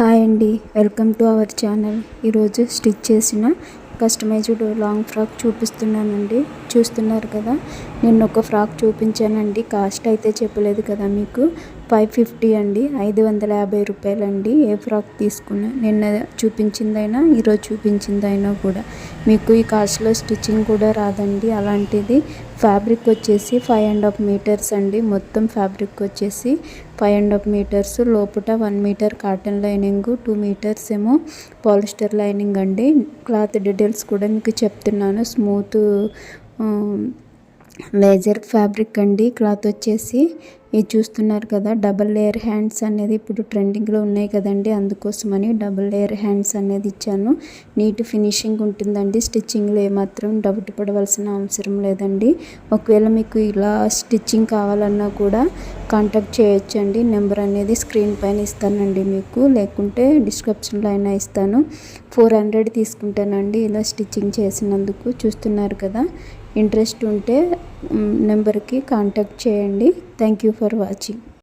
Hi అండి welcome to our channel. ఈరోజు stitch చేసిన కస్టమైజ్డ్ లాంగ్ ఫ్రాక్ చూపిస్తున్నానండి. చూస్తున్నారు కదా నిన్న ఒక ఫ్రాక్ చూపించానండి. కాస్ట్ అయితే చెప్పలేదు కదా మీకు. ఫైవ్ ఫిఫ్టీ అండి. ఐదు వందల యాభై రూపాయలండి ఏ ఫ్రాక్ తీసుకున్నా. నిన్న చూపించిందైనా ఈరోజు చూపించిందైనా కూడా. మీకు ఈ కాస్ట్లో స్టిచ్చింగ్ కూడా రాదండి. అలాంటిది ఫ్యాబ్రిక్ వచ్చేసి ఫైవ్ అండ్ హాఫ్ మీటర్స్ అండి. మొత్తం ఫ్యాబ్రిక్ వచ్చేసి ఫైవ్ అండ్ హాఫ్ మీటర్స్. లోపల one metre cotton lining two metres ఏమో పాలిస్టర్ లైనింగ్ అండి. క్లాత్ డీటెయిల్స్ కూడా మీకు చెప్తున్నాను. స్మూత్ లేజర్ ఫ్యాబ్రిక్ అండి. క్లాత్ వచ్చేసి ఇది చూస్తున్నారు కదా డబల్ లేయర్ హ్యాండ్స్ అనేది ఇప్పుడు ట్రెండింగ్లో ఉన్నాయి కదండి. అందుకోసమని డబల్ లేయర్ హ్యాండ్స్ అనేది ఇచ్చాను. నీట్ ఫినిషింగ్ ఉంటుందండి. స్టిచ్చింగ్లో ఏమాత్రం డౌట్ పడవలసిన అవసరం లేదండి. ఒకవేళ మీకు ఇలా స్టిచ్చింగ్ కావాలన్నా కూడా కాంటాక్ట్ చేయొచ్చండి. నెంబర్ అనేది స్క్రీన్ పైన ఇస్తానండి మీకు. లేకుంటే డిస్క్రిప్షన్లో అయినా ఇస్తాను. ఫోర్ హండ్రెడ్ తీసుకుంటానండి ఇలా స్టిచ్చింగ్ చేసినందుకు. చూస్తున్నారు కదా ఇంట్రెస్ట్ ఉంటే నెంబర్కి కాంటాక్ట్ చేయండి. Thank you for watching.